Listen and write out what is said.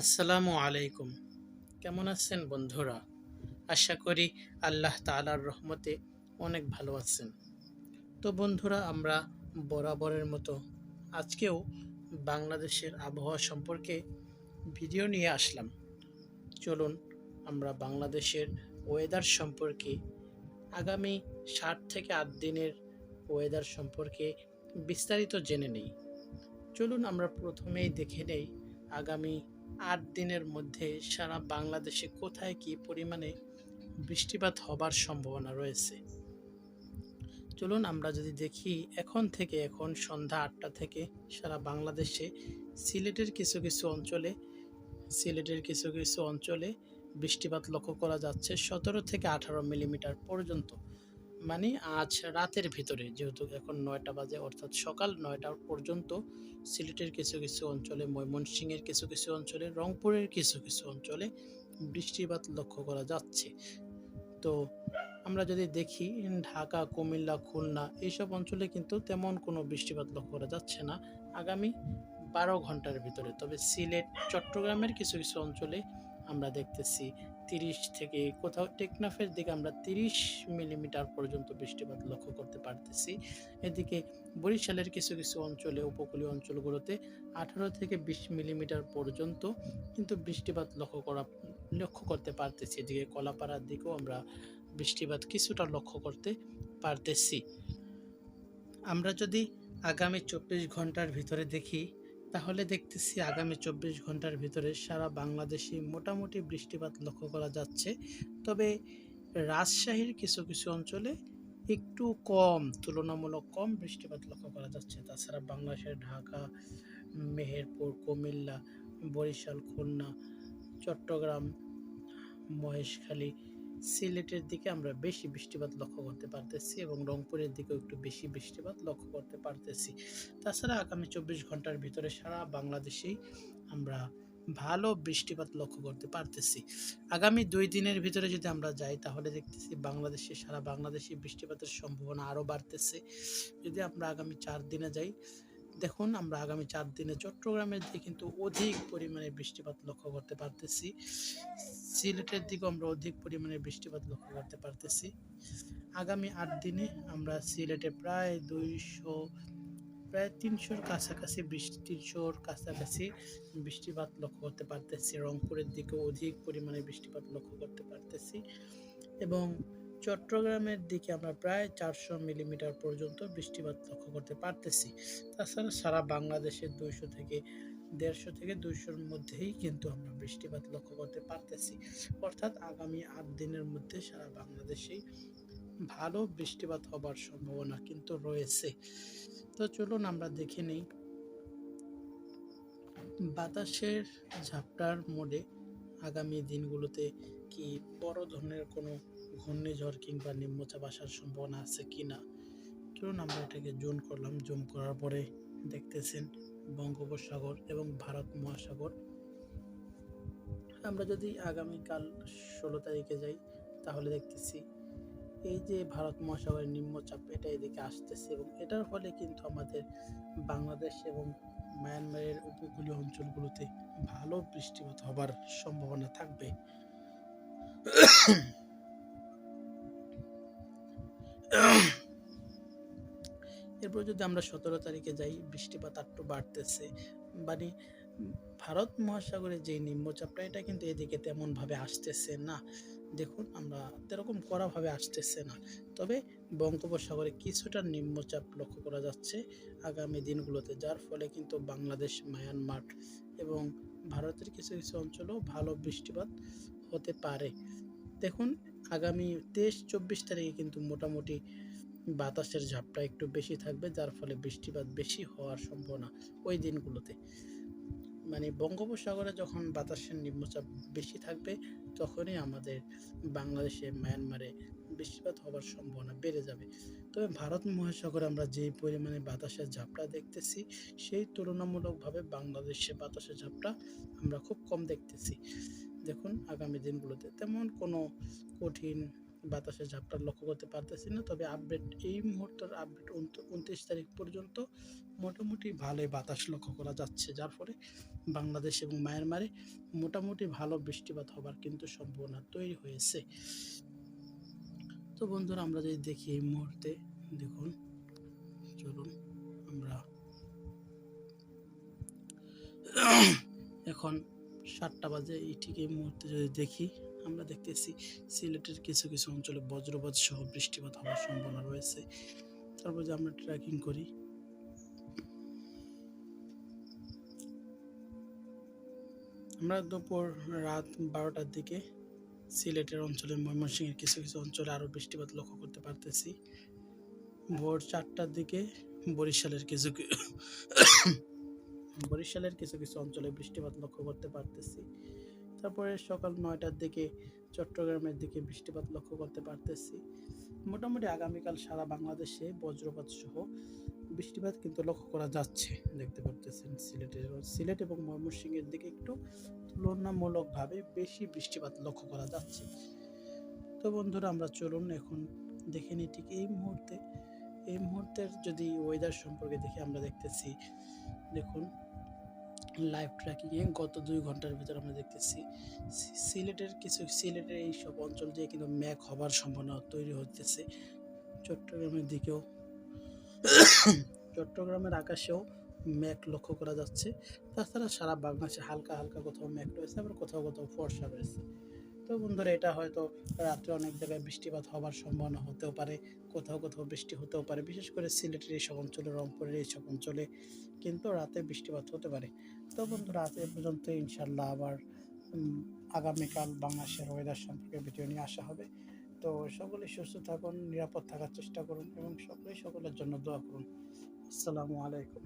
আসসালামু আলাইকুম। কেমন আছেন বন্ধুরা? আশা করি আল্লাহ তাআলার রহমতে অনেক ভালো আছেন। তো বন্ধুরা, আমরা বরাবরের মতো আজকেও বাংলাদেশের আবহাওয়া সম্পর্কে ভিডিও নিয়ে আসলাম। চলুন আমরা বাংলাদেশের ওয়েদার সম্পর্কে আগামী ষাট থেকে আট দিনের ওয়েদার সম্পর্কে বিস্তারিত জেনে নেই। চলুন আমরা প্রথমেই দেখে নেই আগামী আট দিনের মধ্যে সারা বাংলাদেশে কোথায় কি পরিমাণে বৃষ্টিপাত হবার সম্ভাবনা রয়েছে? চলুন আমরা যদি দেখি, এখন থেকে এখন সন্ধ্যা আটটা থেকে সারা বাংলাদেশে সিলেটের কিছু কিছু অঞ্চলে, সিলেটের কিছু কিছু অঞ্চলে বৃষ্টিপাত লক্ষ্য করা যাচ্ছে সতেরো থেকে আঠারো মিলিমিটার পর্যন্ত। মানে আজ রাতের ভিতরে, যেহেতু এখন নয়টা বাজে, অর্থাৎ সকাল নয়টা পর্যন্ত সিলেটের কিছু কিছু অঞ্চলে, ময়মনসিংহের কিছু কিছু অঞ্চলে, রংপুরের কিছু কিছু অঞ্চলে বৃষ্টিপাত লক্ষ্য করা যাচ্ছে। তো আমরা যদি দেখি, ঢাকা, কুমিল্লা, খুলনা এইসব অঞ্চলে কিন্তু তেমন কোনো বৃষ্টিপাত লক্ষ্য করা যাচ্ছে না। আগামী বারো ঘণ্টার ভিতরে। তবে সিলেট, চট্টগ্রামের কিছু কিছু অঞ্চলে আমরা দেখতেছি তিরিশ থেকে কোথাও টেকনাফের দিকে আমরা তিরিশ মিলিমিটার পর্যন্ত বৃষ্টিপাত লক্ষ্য করতে পারতেছি। এদিকে বরিশালের কিছু কিছু অঞ্চলে, উপকূলীয় অঞ্চলগুলোতে আঠারো থেকে বিশ মিলিমিটার পর্যন্ত কিন্তু বৃষ্টিপাত লক্ষ্য করা, লক্ষ্য করতে পারতেছি। এদিকে কলাপাড়ার দিকেও আমরা বৃষ্টিপাত কিছুটা লক্ষ্য করতে পারতেছি। আমরা যদি আগামী চব্বিশ ঘণ্টার ভিতরে দেখি তাহলে দেখতেছি আগামী চব্বিশ ঘণ্টার ভিতরে সারা বাংলাদেশে মোটামুটি বৃষ্টিপাত লক্ষ্য করা যাচ্ছে। তবে রাজশাহীর কিছু কিছু অঞ্চলে একটু কম, তুলনামূলক কম বৃষ্টিপাত লক্ষ্য করা যাচ্ছে। তাছাড়া বাংলাদেশের ঢাকা, মেহেরপুর, কুমিল্লা, বরিশাল, খুলনা, চট্টগ্রাম, মহেশখালী সিলেটের দিকে আমরা বেশি বৃষ্টিপাত লক্ষ্য করতে পারতেছি এবং রংপুরের দিকেও একটু বেশি বৃষ্টিপাত লক্ষ্য করতে পারতেছি। তাছাড়া আগামী চব্বিশ ঘণ্টার ভিতরে সারা বাংলাদেশেই আমরা ভালো বৃষ্টিপাত লক্ষ্য করতে পারতেছি। আগামী দুই দিনের ভিতরে যদি আমরা যাই, তাহলে দেখতেছি বাংলাদেশে, সারা বাংলাদেশে বৃষ্টিপাতের সম্ভাবনা আরও বাড়তেছে। যদি আমরা আগামী চার দিনে যাই দেখুন, আমরা আগামী চার দিনে চট্টগ্রামের দিকে কিন্তু অধিক পরিমাণে বৃষ্টিপাত লক্ষ্য করতে পারতেছি। সিলেটের দিকে আমরা অধিক পরিমাণে বৃষ্টিপাত লক্ষ্য করতে পারতেছি। আগামী আট দিনে আমরা সিলেটে প্রায় দুইশো, প্রায় তিনশোর কাছাকাছি বৃষ্টি, তিনশোর কাছাকাছি বৃষ্টিপাত লক্ষ্য করতে পারতেছি। রংপুরের দিকে অধিক পরিমাণে বৃষ্টিপাত লক্ষ্য করতে পারতেছি এবং চট্টগ্রামের দিকে আমরা প্রায় চারশো মিলিমিটার পর্যন্ত বৃষ্টিপাত লক্ষ্য করতে পারতেছি। তাছাড়া সারা বাংলাদেশের দুইশো থেকে দেড়শো থেকে দুইশোর মধ্যেই কিন্তু আমরা বৃষ্টিপাত লক্ষ্য করতে পারতেছি। অর্থাৎ আগামী আট দিনের মধ্যে সারা বাংলাদেশেই ভালো বৃষ্টিপাত হবার সম্ভাবনা কিন্তু রয়েছে। তো চলুন আমরা দেখে নেই। বাতাসের ঝাপটার মোডে আগামী দিনগুলোতে কি বড় ধরনের কোনো ঘূর্ণিঝড় কিংবা নিম্নচাপ আসার সম্ভাবনা আছে কি না? চলুন আমরা এটাকে জুম করলাম। জুম করার পরে দেখতেছেন বঙ্গোপসাগর এবং ভারত মহাসাগর। আমরা যদি আগামীকাল ষোলো তারিখে যাই, তাহলে দেখতেছি এই যে ভারত মহাসাগরের নিম্নচাপ, এটা এদিকে আসতেছে এবং এটার ফলে কিন্তু আমাদের বাংলাদেশ এবং মায়ানমারের উপকূলীয় অঞ্চলগুলোতে ভালো বৃষ্টিপাত হবার সম্ভাবনা থাকবে। এরপর যদি আমরা সতেরো তারিখে যাই, বৃষ্টিপাত একটু বাড়তেছে। মানে ভারত মহাসাগরে যে নিম্নচাপটা, এটা কিন্তু এদিকে তেমনভাবে আসতেছে না। দেখুন, আমরা এরকম কড়াভাবে আসতেছে না। তবে বঙ্গোপসাগরে কিছুটা নিম্নচাপ লক্ষ্য করা যাচ্ছে আগামী দিনগুলোতে, যার ফলে কিন্তু বাংলাদেশ, মায়ানমার এবং ভারতের কিছু কিছু অঞ্চলেও ভালো বৃষ্টিপাত হতে পারে। দেখুন আগামী তেইশ, চব্বিশ তারিখে কিন্তু মোটামুটি বাতাসের ঝাপটা একটু বেশি থাকবে, যার ফলে বৃষ্টিপাত বেশি হওয়ার সম্ভাবনা ওই দিনগুলোতে। মানে বঙ্গোপসাগরে যখন বাতাসের নিম্নচাপ বেশি থাকবে, তখনই আমাদের বাংলাদেশে মায়ানমারে বৃষ্টিপাত হওয়ার সম্ভাবনা বেড়ে যাবে। তবে ভারত মহাসাগরে আমরা যে পরিমাণে বাতাসের ঝাপটা দেখতেছি, সেই তুলনামূলকভাবে বাংলাদেশে বাতাসের ঝাপটা আমরা খুব কম দেখতেছি। দেখুন আগামী দিনগুলোতে তেমন কোনো কঠিন বাতাসের ঝাপটা লক্ষ্য করতে পারতেছি না। তবে আপডেট এই মুহূর্তের আপডেট উনত্রিশ তারিখ পর্যন্ত মোটামুটি ভালোই বাতাস লক্ষ্য করা যাচ্ছে। যার ফলে বাংলাদেশ এবং মায়ানমারে মোটামুটি ভালো বৃষ্টিপাত হবার কিন্তু সম্ভাবনা তৈরি হয়েছে। তো বন্ধুরা, আমরা যদি দেখি এই মুহূর্তে, দেখুন, চলুন আমরা এখন সাতটা বাজে, এই ঠিক এই মুহূর্তে যদি দেখি, আমরা দেখতেছি সিলেটের কিছু কিছু অঞ্চলে বজ্রপাত সহ বৃষ্টিপাত হওয়ার সম্ভাবনা রয়েছে। তারপর যে আমরা ট্রেকিং করি। আমরা দুপুর রাত বারোটার দিকে সিলেটের অঞ্চলে, ময়মনসিংহের কিছু কিছু অঞ্চলে আরও বৃষ্টিপাত লক্ষ্য করতে পারতেছি। ভোর চারটার দিকে বরিশালের কিছু বরিশালের কিছু কিছু অঞ্চলে বৃষ্টিপাত লক্ষ্য করতে পারতেছি। তারপরে সকাল নয়টার দিকে চট্টগ্রামের দিকে বৃষ্টিপাত লক্ষ্য করতে পারতেছি। মোটামুটি আগামীকাল সারা বাংলাদেশে বজ্রপাত সহ বৃষ্টিপাত কিন্তু লক্ষ্য করা যাচ্ছে, দেখতে পারতেছেন সিলেটের সিলেট এবং ময়মনসিংহের দিকে একটু তুলনামূলকভাবে বেশি বৃষ্টিপাত লক্ষ্য করা যাচ্ছে। তো বন্ধুরা, আমরা চলুন এখন দেখে নিই ঠিক এই মুহূর্তে, এই মুহূর্তের যদি ওয়েদার সম্পর্কে দেখে আমরা দেখতেছি দেখুন লাইভ ট্র্যাকিংয়ে গত দুই ঘণ্টার ভিতরে আমরা দেখতেছি সিলেটের কিছু, সিলেটের এই সব অঞ্চল দিয়ে কিন্তু ম্যাক হবার সম্ভাবনা তৈরি হতেছে চট্টগ্রামের দিকেও, চট্টগ্রামের আকাশেও ম্যাক লক্ষ্য করা যাচ্ছে। তাছাড়া সারা বাংলাদেশে হালকা হালকা কোথাও ম্যাক রয়েছে, আবার কোথাও কোথাও ফর্সা রয়েছে। তো বন্ধুরা, এটা হয়তো রাত্রে অনেক জায়গায় বৃষ্টিপাত হবার সম্ভাবনা হতেও পারে, কোথাও কোথাও বৃষ্টি হতেও পারে, বিশেষ করে সিলেটের এইসব অঞ্চলে, রংপুরের এইসব অঞ্চলে কিন্তু রাতে বৃষ্টিপাত হতে পারে। তো বন্ধুরা, আজ পর্যন্ত ইনশাল্লাহ আবার আগামীকাল বাংলাদেশের ওয়েদার সম্পর্কে ভিডিও নিয়ে আসা হবে। তো সকলে সুস্থ থাকুন, নিরাপদ থাকার চেষ্টা করুন এবং সকলেই সকলের জন্য দোয়া করুন। আসসালামু আলাইকুম।